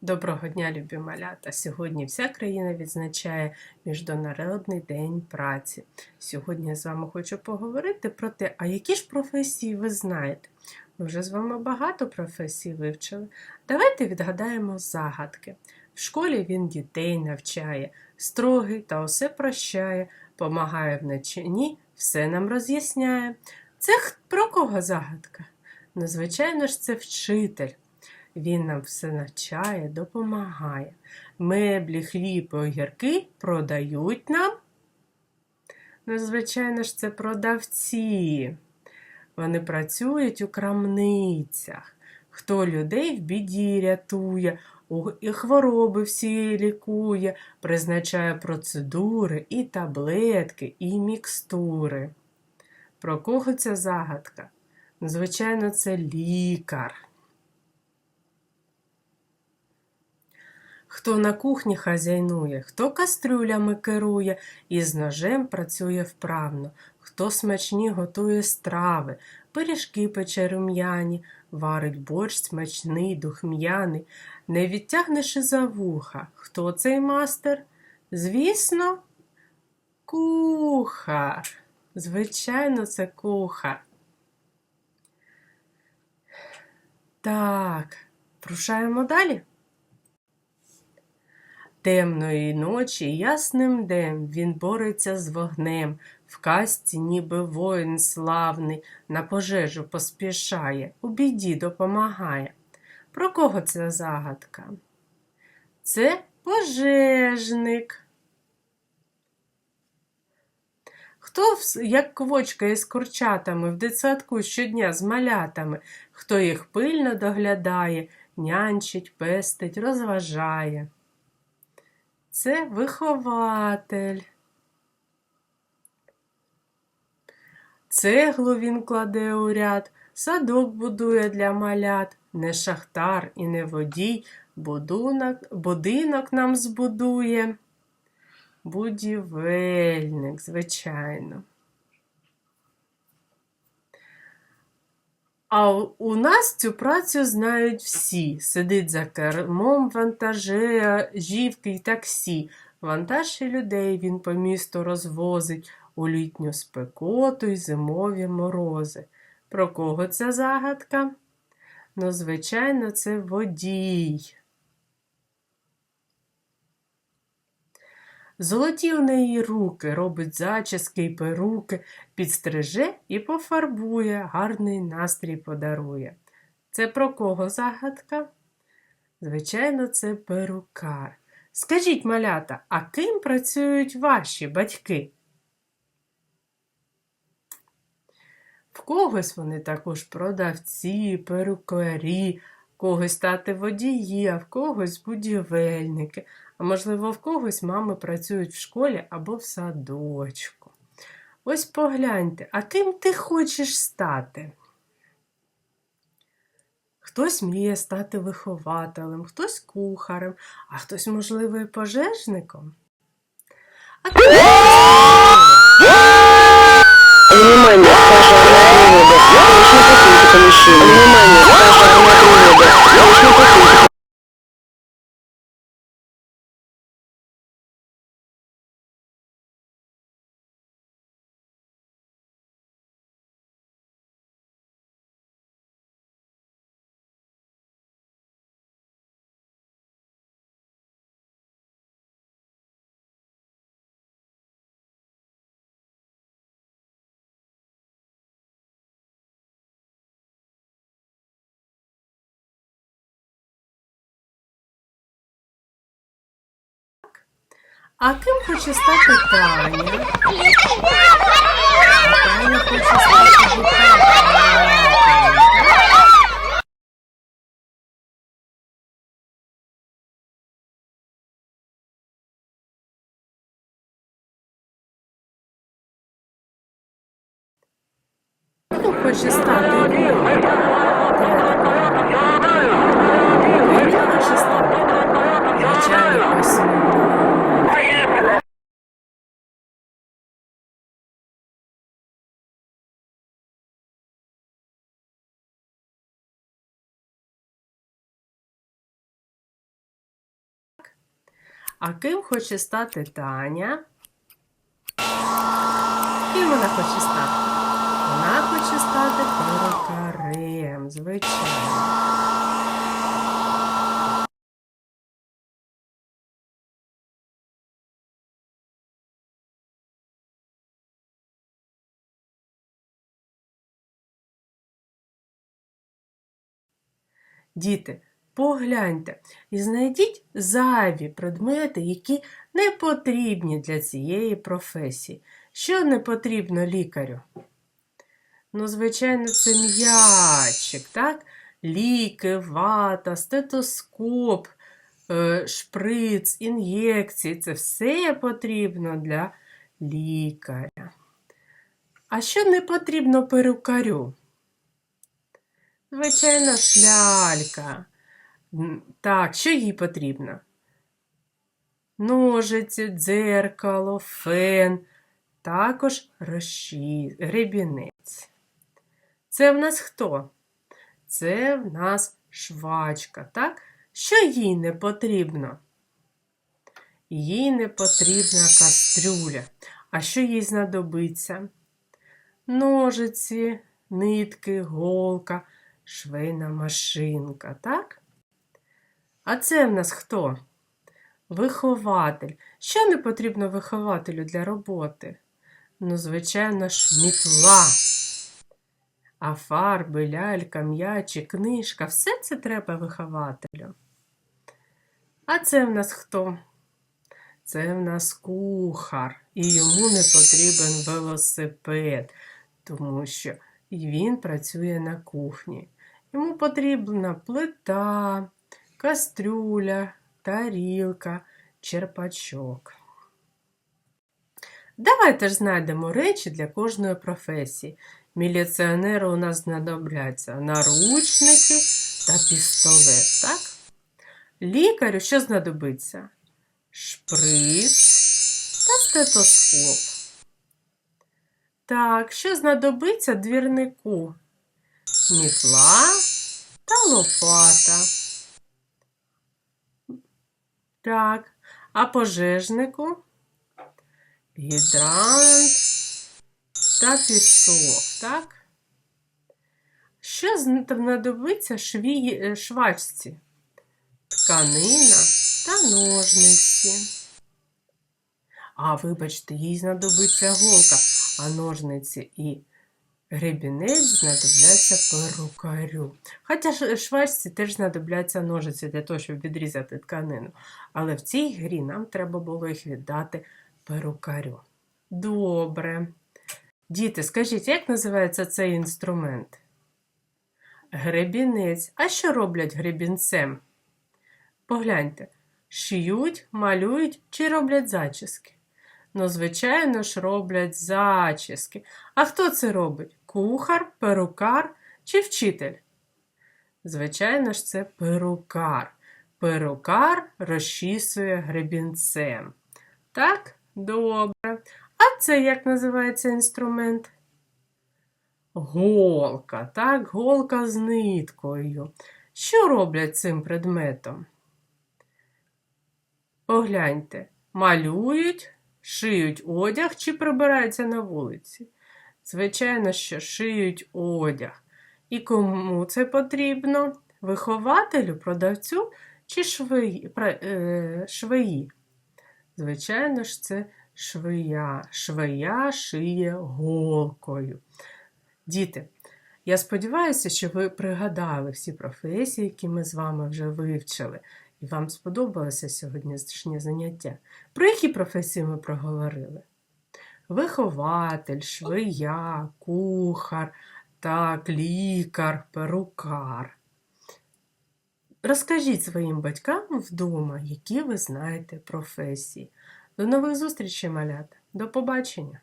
Доброго дня, любі малята! Сьогодні вся країна відзначає Міжнародний день праці. Сьогодні я з вами хочу поговорити про те, а які ж професії ви знаєте. Ми вже з вами багато професій вивчили. Давайте відгадаємо загадки. В школі він дітей навчає, строгий та усе прощає, помагає в навчанні, все нам роз'ясняє. Це про кого загадка? Ну, звичайно ж, це вчитель. Він нам все навчає, допомагає. Меблі, хліб огірки продають нам. Ну, звичайно ж, це продавці. Вони працюють у крамницях. Хто людей в біді рятує, і хвороби всі лікує, призначає процедури і таблетки, і мікстури. Про кого ця загадка? Звичайно, це лікар. Хто на кухні хазяйнує, хто кастрюлями керує і з ножем працює вправно, хто смачні готує страви, пиріжки пече рум'яні, варить борщ смачний, духм'яний, не відтягнеш і за вуха. Хто цей мастер? Звісно, кухар. Звичайно, це кухар. Так, рушаємо далі. Темної ночі ясним днем він бореться з вогнем, в казці, ніби воїн славний, на пожежу поспішає, у біді допомагає. Про кого це загадка? Це пожежник. Хто, як квочка із курчатами в дитсадку щодня з малятами, хто їх пильно доглядає, нянчить, пестить, розважає. Це вихователь. Цеглу він кладе у ряд, садок будує для малят, не шахтар і не водій, будунок, будинок нам збудує. Будівельник, звичайно. А у- нас цю працю знають всі. Сидить за кермом вантажівки й таксі. Вантаж і людей він по місту розвозить у літню спекоту й зимові морози. Про кого ця загадка? Ну, звичайно, це водій. Золоті у неї руки, робить зачіски й перуки, підстриже і пофарбує, гарний настрій подарує. Це про кого загадка? Звичайно, це перукар. Скажіть, малята, а ким працюють ваші батьки? В когось вони також продавці, перукарі, когось стати водії, а в когось будівельники. А можливо, в когось мами працюють в школі або в садочку. Ось погляньте, а ким ти хочеш стати? Хтось мріє стати вихователем, хтось кухарем, а хтось, можливо, і пожежником. А ти Внимание, пожарная тревога. Срочно покиньте помещение. Внимание, пожарная тревога. Срочно покиньте А ким хоче стати Таня? Таня хоче стати вихователем. Ким хоче стати А ким хоче стати Таня? Ким вона хоче стати? Вона хоче стати перукарем, звичайно. Діти, погляньте і знайдіть зайві предмети, які не потрібні для цієї професії. Що не потрібно лікарю? Ну, звичайно, це м'ячик, так? Ліки, вата, стетоскоп, е, шприц, ін'єкції це все потрібно для лікаря. А що не потрібно перукарю? Звичайно, шлялька. Так, що їй потрібно? Ножиці, дзеркало, фен, також розчі... гребінець. Це в нас хто? Це в нас швачка, так? Що їй не потрібно? Їй не потрібна кастрюля. А що їй знадобиться? Ножиці, нитки, голка, швейна машинка, так? А це в нас хто? Вихователь. Що не потрібно вихователю для роботи? Ну, звичайно ж, мітла. А фарби, лялька, м'ячі, книжка все це треба вихователю. А це в нас хто? Це в нас кухар, і йому не потрібен велосипед, тому що він працює на кухні. Йому потрібна плита, кастрюля, тарілка, черпачок. Давайте ж знайдемо речі для кожної професії. Міліціонеру у нас знадобляться наручники та пістолет, так? Лікарю що знадобиться? Шприц та стетоскоп. Так, що знадобиться двірнику? Мітла та лопата. Так, а пожежнику? Гідрант та пісок, так? Що знадобиться шві... е, швачці? Тканина та ножниці. А, вибачте, їй знадобиться голка, а ножниці і гребінець знадобляться перукарю. Хоча швачці теж знадобляться ножиці для того, щоб відрізати тканину. Але в цій грі нам треба було їх віддати перукарю. Добре. Діти, скажіть, як називається цей інструмент? Гребінець. А що роблять гребінцем? Погляньте, шиють, малюють чи роблять зачіски? Ну, звичайно ж, роблять зачіски. А хто це робить? Кухар, перукар чи вчитель? Звичайно ж, це перукар. Перукар розчісує гребінцем. Так, добре. А це як називається інструмент? Голка, так, голка з ниткою. Що роблять цим предметом? Погляньте, малюють, шиють одяг чи прибираються на вулиці? Звичайно, що шиють одяг. І кому це потрібно? Вихователю, продавцю чи пра- е. Звичайно ж, це швея. Швея шиє голкою. Діти, я сподіваюся, що ви пригадали всі професії, які ми з вами вже вивчили, і вам сподобалося сьогоднішнє заняття. Про які професії ми проговорили? Вихователь, швия, кухар, так, лікар, перукар. Розкажіть своїм батькам вдома, які ви знаєте професії. До нових зустрічей, малята. До побачення!